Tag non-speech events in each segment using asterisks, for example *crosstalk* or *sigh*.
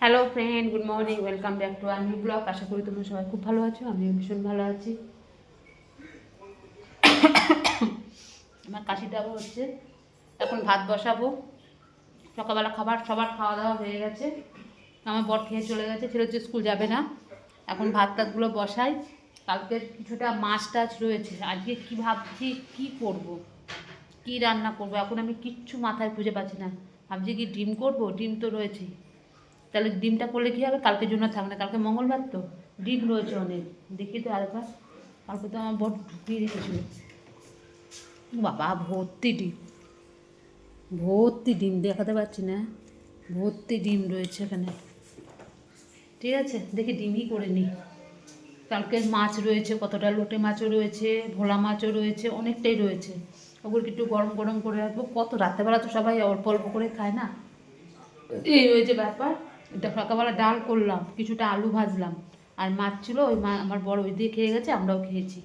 Hello friend good morning welcome back to our new blog আশা করি তোমরা সবাই খুব ভালো আছো, আমিও ভীষণ ভালো আছি। আমার কাশিটা আবার হচ্ছে। এখন ভাত বসাবো। সকালবেলা খাবার, সবার খাওয়া দাওয়া হয়ে গেছে। আমার বর খেয়ে চলে গেছে। ছেলে হচ্ছে স্কুল যাবে না। এখন ভাত টাতগুলো বসাই। কালকের কিছুটা মাছ টাছ রয়েছে। আজকে কি ভাবছি, কি করব। কি রান্না করব? এখন আমি কিচ্ছু মাথায় খুঁজে পাচ্ছি না। ভাবছি কি ডিম করব? ডিম তো রয়েছেই। তাহলে ডিমটা করলে কী হবে? কালকের জন্য থাকবে না। কালকে মঙ্গলবার তো? ডিম রয়েছে অনেক। দেখি তো আরেকবার। কালকে তো আমার বড় ঢুকিয়ে রেখেছিল। বাবা, ভর্তি ডিম। ভর্তি ডিম, দেখাতে পাচ্ছি না। ভর্তি ডিম রয়েছে এখানে। ঠিক আছে, দেখি ডিমই করে নিই। কালকের মাছ রয়েছে, কতটা লোটে মাছও রয়েছে, ভোলা মাছও রয়েছে, অনেকটাই রয়েছে। ওগুলোকে একটু গরম গরম করে রাখব। কত? রাত্রেবেলা তো সবাই অল্প অল্প করে খায় না? এই রয়েছে ব্যাপার। এটা সকালবেলা ডাল করলাম, কিছুটা আলু ভাজলাম। আর মাছ ছিল, ওই মা আমার বড় ওই দিয়ে খেয়ে গেছে, আমরাও খেয়েছি।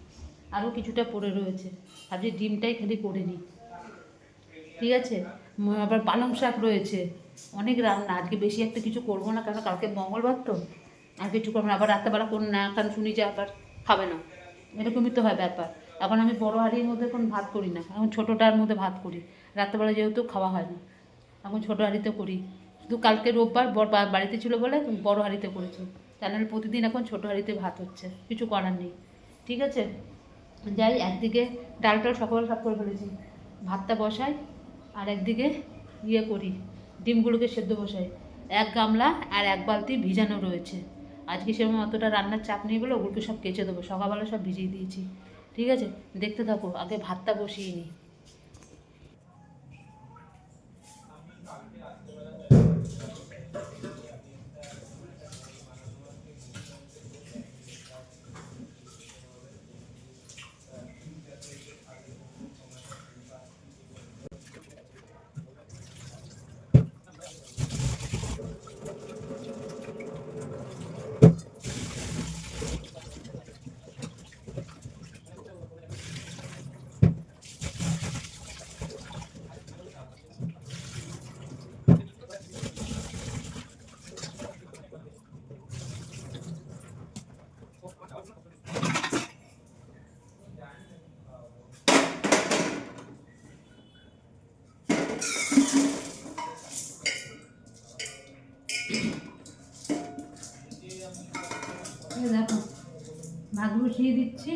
আরও কিছুটা পড়ে রয়েছে। ভাবছি ডিমটাই খালি করে নিই। ঠিক আছে? আবার পালং শাক রয়েছে। অনেক রান্না, আজকে বেশি একটা কিছু করব না কারণ কালকে মঙ্গলবার তো। আর কিছু করব না আবার রাত্রেবেলা কোন না কারণ শুনি যে আবার খাবে না। এরকমই তো হয় ব্যাপার। এখন আমি বড় হাঁড়ির মধ্যে এখন ভাত করি না, এখন ছোটোটার মধ্যে ভাত করি। রাত্রেবেলা যেহেতু খাওয়া হয় না, এখন ছোটো হাঁড়িতে করি। শুধু কালকে রোববার বড় বাড়িতে ছিল বলে বড় হাঁড়িতে করেছি। তা নাহলে প্রতিদিন এখন ছোটো হাঁড়িতে ভাত হচ্ছে, কিছু করার নেই। ঠিক আছে? যাই, একদিকে ডালটাল সকাল সব করে ফেলেছি। ভাতটা বসাই, আর একদিকে ইয়ে করি, ডিমগুলোকে সেদ্ধ বসাই। এক গামলা আর এক বালতি ভিজানো রয়েছে। আজকে সেরকম অতটা রান্নার চাপ নেই বলে ওগুলোকে সব কেচে দেবো। সকালবেলা সব ভিজিয়ে দিয়েছি। ঠিক আছে? দেখতে থাকো, আগে ভাতটা বসিয়ে নিই এই দেখো ভাত বসিয়ে দিচ্ছি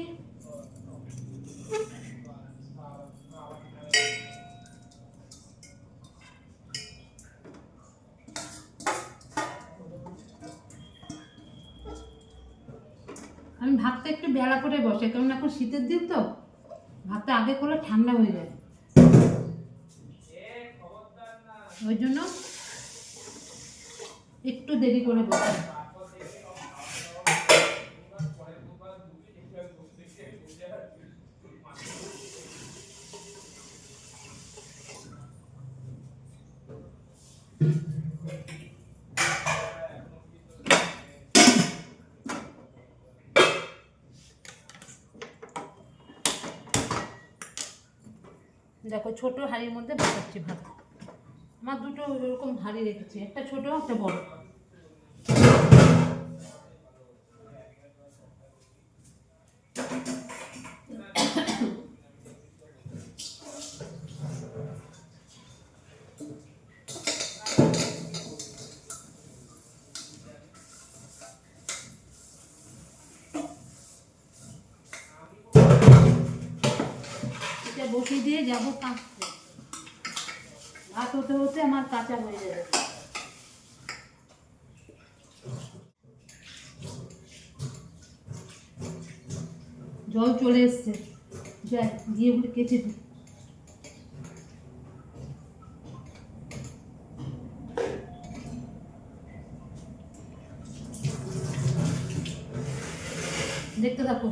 আমি ভাতটা একটু বেলা করে বসে, কারণ এখন শীতের দিন তো, ভাতটা আগে করলে ঠান্ডা হয়ে যায়। ওই জন্য একটু দেরি করে বসে। দেখো, ছোট হাঁড়ির মধ্যে বসাচ্ছি ভাত আমার দুটো এরকম হাঁড়ি রেখেছি, একটা ছোট, একটা বড়। বসিয়ে দিয়ে যাব কাঁচতে ভাত হতে হতে আমার কাঁচা হয়ে যাবে। জল চলে এসছে। যাই দিয়ে ওগুলো কেচে দিই। দেখতে থাকো।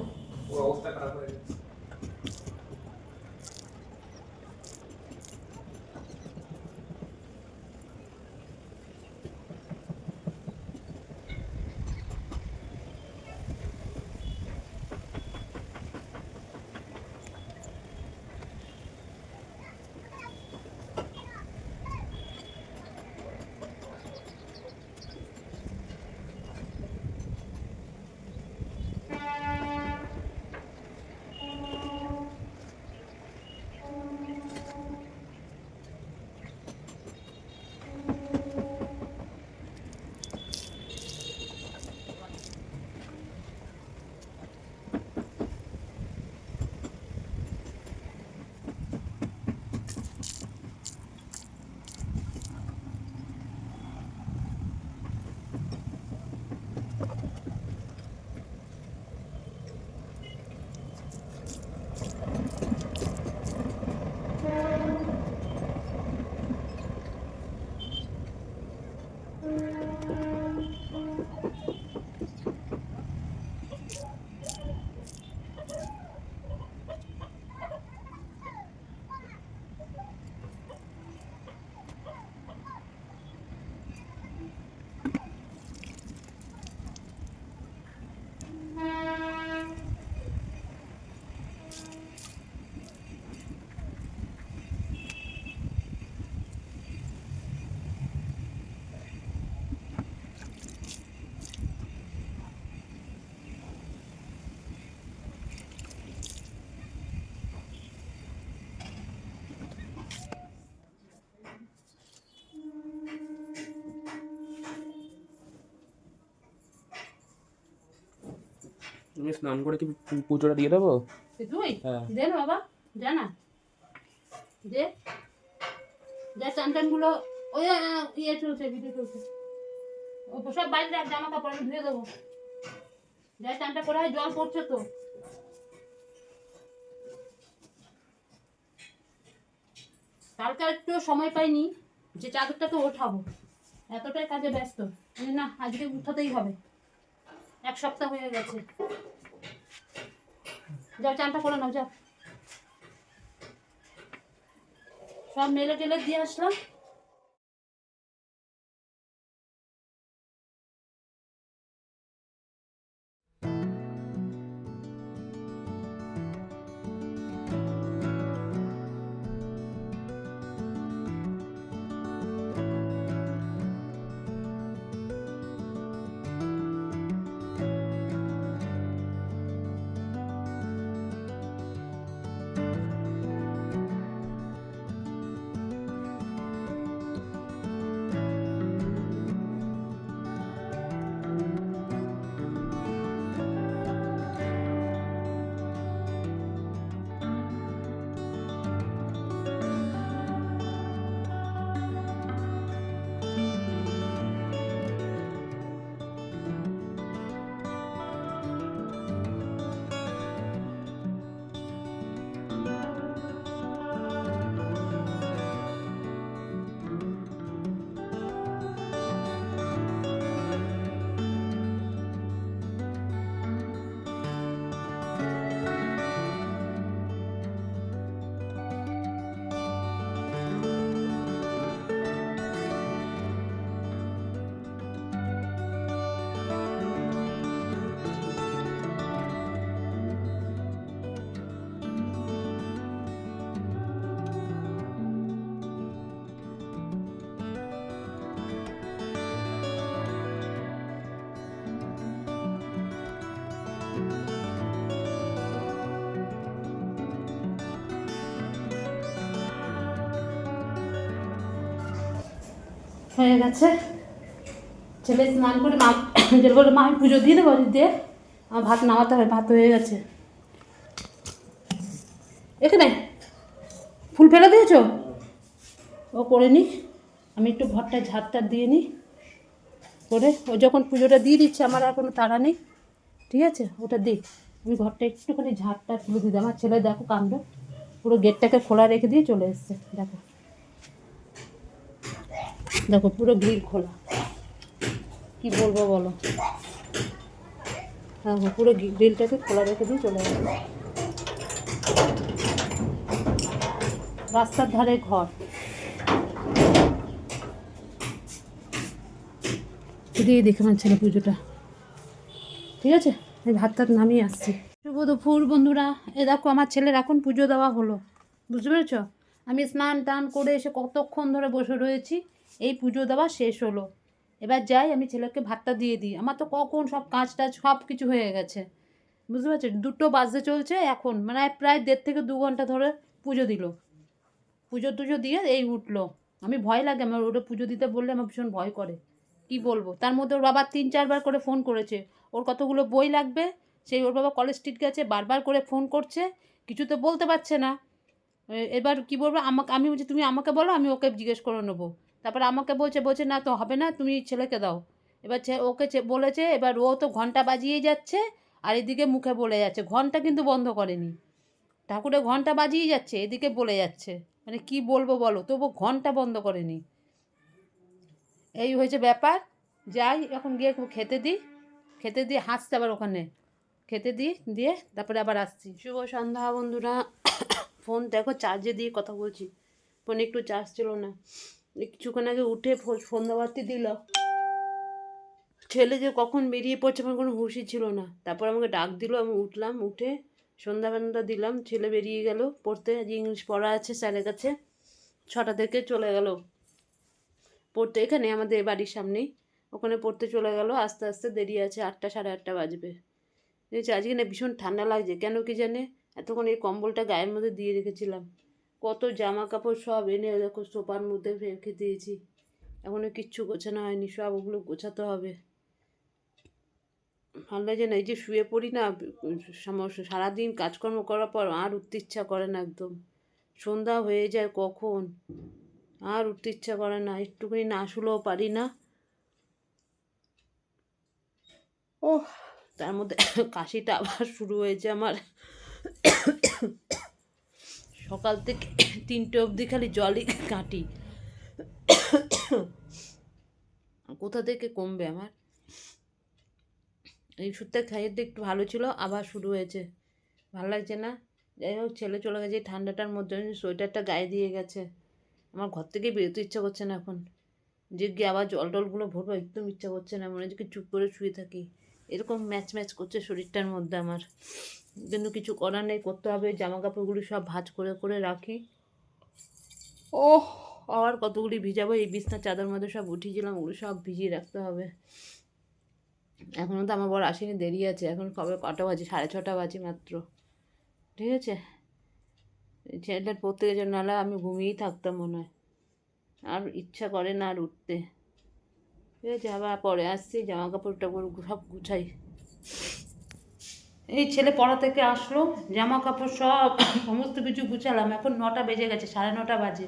তুমি স্নান করে কি পুজোটা দিয়ে দেবো? তুই হ্যাঁ। দে না বাবা না। দে। চান টানগুলো ওই ইয়ে চলছে ভিডিও চলছে। ও সব বাইরে রাখ জামা কাপড় আমি ধুয়ে দেবো। যা চানটা করে হয়, জল পড়ছে তো। কালকে একটু সময় পাইনি যে চাদরটাকে ওঠাবো। এতটাই কাজে ব্যস্ত। না আজকে উঠাতেই হবে। এক সপ্তাহ হয়ে গেছে। যাও চানটা করে নাও যাও। সব মেলে টেলে দিয়ে আসলাম। হয়ে গেছে। ছেলে স্নান করে মা *coughs* ছেলে বলে, মা, আমি পুজো দিয়ে দেবো দিয়ে আমার ভাত নামাতে হবে, ভাত হয়ে গেছে। এখানে ফুল ফেলে দিয়েছ? ও করে নি। আমি একটু ঘরটায় ঝাড়টা দিয়ে নিই করে ও যখন পুজোটা দিয়ে দিচ্ছে, আমার আর কোনো তাড়া নেই। ঠিক আছে? ওটা দিই আমি ঘরটা একটুখানি ঝাড়টা তুলে দিই আমার ছেলে দেখো কাণ্ড। পুরো গেটটাকে খোলা রেখে দিয়ে চলে এসছে। দেখো। দেখো, পুরো গ্রিল খোলা। কি বলব বলো? দেখো পুরো গ্রিলটাকে খোলা রেখে দিয়ে চলে গেল রাস্তার ধারে ঘর। দিয়ে দেখে আমার ছেলে পুজোটা। ঠিক আছে? আমি ভাত টাত নামিয়ে আসছি। শুভ দুপুর বন্ধুরা। এ দেখো, আমার ছেলের এখন পুজো দেওয়া হলো। বুঝতে পেরেছ? আমি স্নান টান করে এসে কতক্ষণ ধরে বসে রয়েছি। এই পুজো দেওয়া শেষ হলো। এবার যাই, আমি ছেলেকে ভাতটা দিয়ে দিই। আমার তো কখন সব কাজ টাজ সব কিছু হয়ে গেছে। বুঝতে পারছ দুটো বাজতে চলছে এখন। মানে প্রায় দেড় থেকে দু ঘণ্টা ধরে পুজো দিল। পুজো টুজো দিয়ে এই উঠল। আমি ভয় লাগে আমার, ওটা পুজো দিতে বললে আমার ভীষণ ভয় করে। কি বলব? তার মধ্যে ওর বাবা তিন চারবার করে ফোন করেছে। ওর কতগুলো বই লাগবে? সেই ওর বাবা কলেজ স্ট্রিট গেছে, বারবার করে ফোন করছে। কিছু তো বলতে পারছে না। এবার কি বলব? আমাকে, আমি বলছি, তুমি আমাকে বলো, আমি ওকে জিজ্ঞেস করে নেব। তারপর আমাকে বলছে বলছে, না তো হবে না, তুমি ছেলেকে দাও। এবার ওকে বলেছে, এবার ও তো ঘণ্টা বাজিয়েই যাচ্ছে, আর এদিকে মুখে বলে যাচ্ছে। ঘণ্টা কিন্তু বন্ধ করেনি। ঠাকুরের ঘণ্টা বাজিয়ে যাচ্ছে, এদিকে বলে যাচ্ছে। মানে কি বলব বলো? তবু ঘণ্টা বন্ধ করেনি। এই হয়েছে ব্যাপার। যাই, এখন গিয়ে খেতে দিই। খেতে দিয়ে হাসতে আবার ওখানে। খেতে দিই দিয়ে তারপরে আবার আসছি। শুভ সন্ধ্যা বন্ধুরা। ফোন দেখো চার্জে দিয়ে কথা বলছি। ফোনে একটু চার্জ ছিল না। কিছুক্ষণ আগে উঠে সন্ধ্যাবাতি দিল। ছেলে যে কখন বেরিয়ে পড়ছে আমার কোনো হুঁশই ছিল না। তারপর আমাকে ডাক দিল, আমি উঠলাম, উঠে সন্ধ্যাবান্না দিলাম, ছেলে বেরিয়ে গেল পড়তে, আজ ইংলিশ পড়া আছে স্যারের কাছে। ছটা থেকে চলে গেল। পড়তে এখানে আমাদের বাড়ির সামনেই। ওখানে পড়তে চলে গেল, আস্তে আস্তে দেরি আছে, আটটা সাড়ে আটটা বাজবে। আজকে না ভীষণ ঠান্ডা লাগছে, কেন কি জানে? এতক্ষণ এই কম্বলটা গায়ের মধ্যে দিয়ে রেখেছিলাম। কত জামা কাপড় সব এনে দেখো সোফার মধ্যে রেখে দিয়েছি। এখনও কিচ্ছু গোছানো হয়নি, সব ওগুলো গোছাতে হবে। ভালো লাগে না, এই যে শুয়ে পড়ি না সমস্যা সারাদিন কাজকর্ম করার পর আর উঠতে ইচ্ছা করে না একদম। সন্ধ্যা হয়ে যায় কখন? আর উঠতে ইচ্ছা করে না, একটুখানি না শুলেও পারি না। ও তার মধ্যে কাশিটা আবার শুরু হয়েছে আমার। সকাল থেকে *coughs* তিনটে অবধি খালি জলই কাটি। *coughs* কোথা থেকে কমবে আমার? এই ওষুধটা খাইয়ে একটু ভালো ছিল, আবার শুরু হয়েছে। ভালো লাগছে না? যাই হোক, ছেলে চলে গেছে, এই ঠান্ডাটার মধ্যে সোয়েটারটা গায়ে দিয়ে গেছে। আমার ঘর থেকে বেরোতে ইচ্ছা করছে না এখন। যে গিয়ে আবার জল টলগুলো ভরবো, একদম ইচ্ছা করছে না। মনে হচ্ছে চুপ করে শুয়ে থাকি। এরকম ম্যাচ ম্যাচ করছে শরীরটার মধ্যে আমার। কিন্তু কিছু করার নেই, করতে হবে জামা কাপড়গুলি সব ভাঁজ করে করে রাখি। ও আবার কতগুলি ভিজাবো, এই বিছনার চাদর মধ্যে সব উঠিয়েছিলাম, ওগুলো সব ভিজিয়ে রাখতে হবে। এখনও তো আমার বর আসেনি, দেরি আছে, এখন কবে কটা বাজে? সাড়ে ছটা বাজে মাত্র। ঠিক আছে? ছেলেটার পড়তে গেছে, নাহলে আমি ঘুমিয়েই থাকতাম মনে হয়। আর ইচ্ছা করে না আর উঠতে। ঠিক আছে, আবার পরে আসছি জামা কাপড় টাপড় সব গুছাই। এই ছেলে পড়া থেকে আসলো জামা কাপড় সব *coughs* সমস্ত কিছু গুছালাম, এখন নটা বেজে গেছে, সাড়ে নটা বাজে।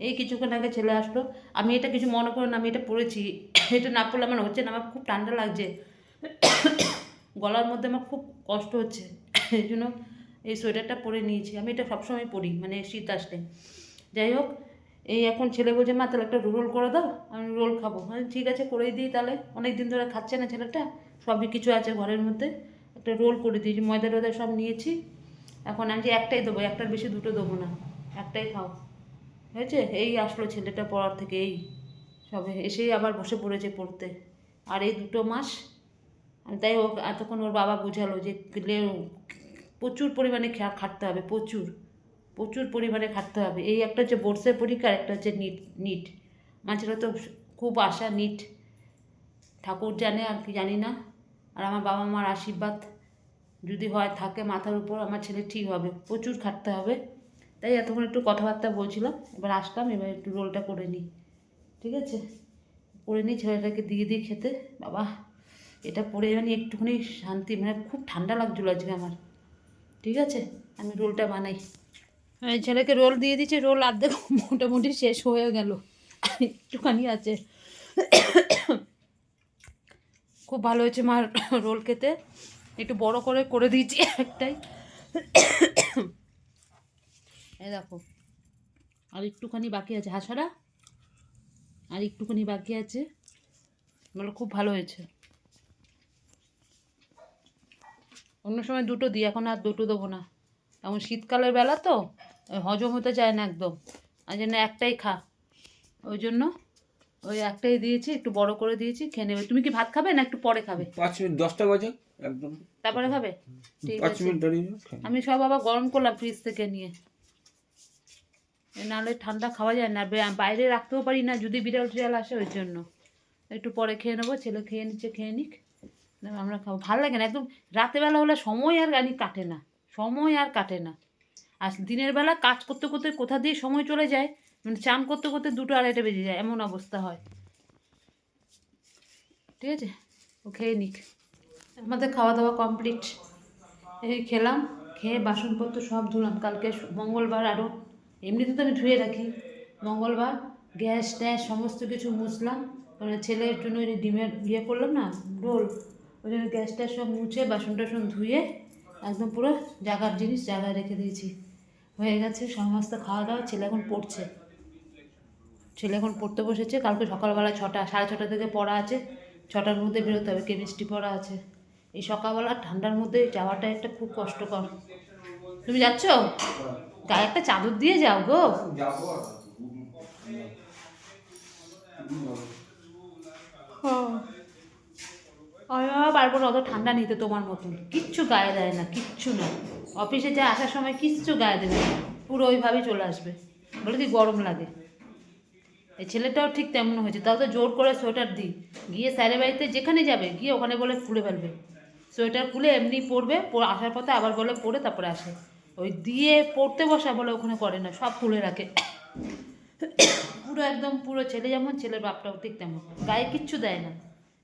এই কিছুক্ষণ আগে ছেলে আসলো, আমি এটা কিছু মনে করো না, আমি এটা পড়েছি। *coughs* এটা না পড়লে আমার হচ্ছে না, আমার খুব ঠান্ডা লাগছে। *coughs* গলার মধ্যে আমার খুব কষ্ট হচ্ছে। এই জন্য এই সোয়েটারটা পরে নিয়েছি, আমি এটা সবসময় পরি মানে শীত আসলে। যাই হোক, এই এখন ছেলে বলছে, মা, তাহলে একটা রোল করে দাও, আমি রোল খাব। ঠিক আছে, করেই দিই তাহলে। অনেক দিন ধরে খাচ্ছে না ছেলেটা, সবই কিছু আছে ঘরের মধ্যে। একটা রোল করে দিয়েছি, ময়দা টয়দা সব নিয়েছি। এখন আমি যে একটাই দেবো, একটার বেশি দুটো দেবো না। একটাই খাও। হয়েছে? এই আসলো ছেলেটা পড়ার থেকে, এই সবে এসেই আবার বসে পড়েছে পড়তে। আর এই দুটো মাস তাই ও এতক্ষণ ওর বাবা বুঝালো যে প্রচুর পরিমাণে খাটতে হবে, প্রচুর। প্রচুর পরিমাণে খাটতে হবে। এই একটা হচ্ছে বোর্ডসের পরীক্ষা একটা হচ্ছে নিট নিট। ছেলে তো খুব আশা, নিট। ঠাকুর জানে আর কি, জানি না। আর আমার বাবা মার আশীর্বাদ যদি হয়, থাকে, মাথার উপর আমার ছেলে ঠিক হবে, প্রচুর খাটতে হবে। তাই এতক্ষণ একটু কথাবার্তা বলছিলাম, এবার আসলাম, এবার একটু রোলটা করে নিই। ঠিক আছে? করে নিই, ছেলেটাকে দিয়ে দিই খেতে। বাবা, এটা পরে মানে একটুখানি শান্তি মানে খুব ঠান্ডা লাগছিল আজকে আমার। ঠিক আছে? আমি রোলটা বানাই। ছেলেকে রোল দিয়ে দিচ্ছি রোল অর্ধেক মোটামুটি শেষ হয়ে গেল। একটুখানি আছে। খুব ভালো হয়েছে মার *coughs* রোল খেতে। একটু বড় করে করে দিয়েছি একটাই। *coughs* এই দেখো। আর একটুখানি বাকি আছে। হাসারা? আর একটুখানি বাকি আছে। বলো, খুব ভালো হয়েছে। অন্য সময় দুটো দিই, এখন আর দুটো দেবো না। এখন শীতকালের বেলা তো, হজম হতে চায় না একদম। আর জন্য একটাই খা। ওই জন্য ওই একটাই দিয়েছি একটু বড় করে দিয়েছি খেয়ে নেবে। তুমি কি ভাত খাবে না একটু পরে খাবে? পাঁচ মিনিট দশটা বাজে একদম। তারপরে খাবে? পাঁচ মিনিট দাঁড়িয়ে। আমি সব আবার গরম করলাম ফ্রিজ থেকে নিয়ে। নাহলে ঠান্ডা খাওয়া যায় না বাইরে রাখতেও পারি না যদি বিড়াল টিড়াল আসে ওই জন্য। একটু পরে খেয়ে নেব ছেলে খেয়ে নিচ্ছে খেয়ে নিক। আমরা খাব। ভালো লাগে না একদম রাতেরবেলা হলে সময় আর গানি কাটে না। সময় আর কাটে না। আর দিনের বেলা কাজ করতে করতে কোথা দিয়ে সময় চলে যায়? মানে চান করতে করতে দুটো আড়াইটা বেজে যায়, এমন অবস্থা হয়। ঠিক আছে? ও খেয়ে নিক। আমাদের খাওয়া দাওয়া কমপ্লিট এই খেলাম, খেয়ে বাসনপত্র সব ধুলাম। কালকে মঙ্গলবার আরও এমনিতে তো আমি ধুয়ে রাখি। মঙ্গলবার গ্যাস ট্যাস সমস্ত কিছু মুছলাম। মানে ছেলের জন্য ওই ডিমের ইয়ে করলাম না, রোল। ওই জন্য গ্যাস ট্যাস সব মুছে বাসন টাসন ধুয়ে একদম পুরো জাগার জিনিস জায়গায় রেখে দিয়েছি। হয়ে গেছে সমস্ত খাওয়া দাওয়া ছেলে এখন পড়ছে। ছেলে এখন পড়তে বসেছে কালকে সকালবেলা ছটা সাড়ে ছটা থেকে পড়া আছে ছটার মধ্যে বেরোতে হবে কেমিস্ট্রি পড়া আছে। এই সকালবেলা ঠান্ডার মধ্যে যাওয়াটা একটা খুব কষ্টকর। তুমি যাচ্ছ? গায়ে একটা চাদর দিয়ে যাও গো। পারব না অত ঠান্ডা নিতে তোমার মতন। কিচ্ছু গায়ে দেয় না কিচ্ছু না। অফিসে যা আসার সময় কিচ্ছু গায়ে দেবে না। পুরো ওইভাবেই চলে আসবে। বলে কি গরম লাগে? এই ছেলেটাও ঠিক তেমন হয়েছে। তাও তো জোর করে সোয়েটার দিই। গিয়ে স্যারের বাড়িতে যেখানে যাবে, গিয়ে ওখানে বলে খুলে ফেলবে। সোয়েটার খুলে এমনি পরবে, পরে আসার পথে আবার বলে পরে তারপরে আসে। ওই দিয়ে পড়তে বসা বলে ওখানে করে না, সব খুলে রাখে। পুরো একদম পুরো ছেলে যেমন, ছেলের বাপটাও ঠিক তেমন। গায়ে কিচ্ছু দেয় না।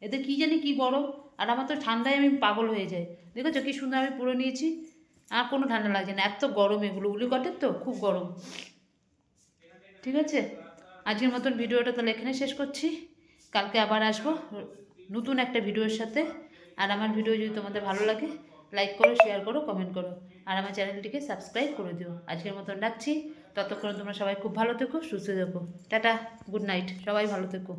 এতে কী জানি কী গরম আর আমার তো ঠান্ডায় আমি পাগল হয়ে যাই। দেখেছ কি সুন্দর আমি পরে নিয়েছি? আর কোনো ঠান্ডা লাগছে না। এত গরম এগুলো। উলিকটের তো? খুব গরম। ঠিক আছে? আজকের মতন ভিডিওটা তাহলে এখানে শেষ করছি। কালকে আবার আসব নতুন একটা ভিডিওর সাথে। আর আমার ভিডিও যদি তোমাদের ভালো লাগে লাইক করো শেয়ার করো কমেন্ট করো। আর আমার চ্যানেলটিকে সাবস্ক্রাইব করে দিও। আজকের মতন রাখছি। ততক্ষণ তোমরা সবাই খুব ভালো থেকো, সুস্থ থেকো। টাটা গুড নাইট সবাই ভালো থেকো।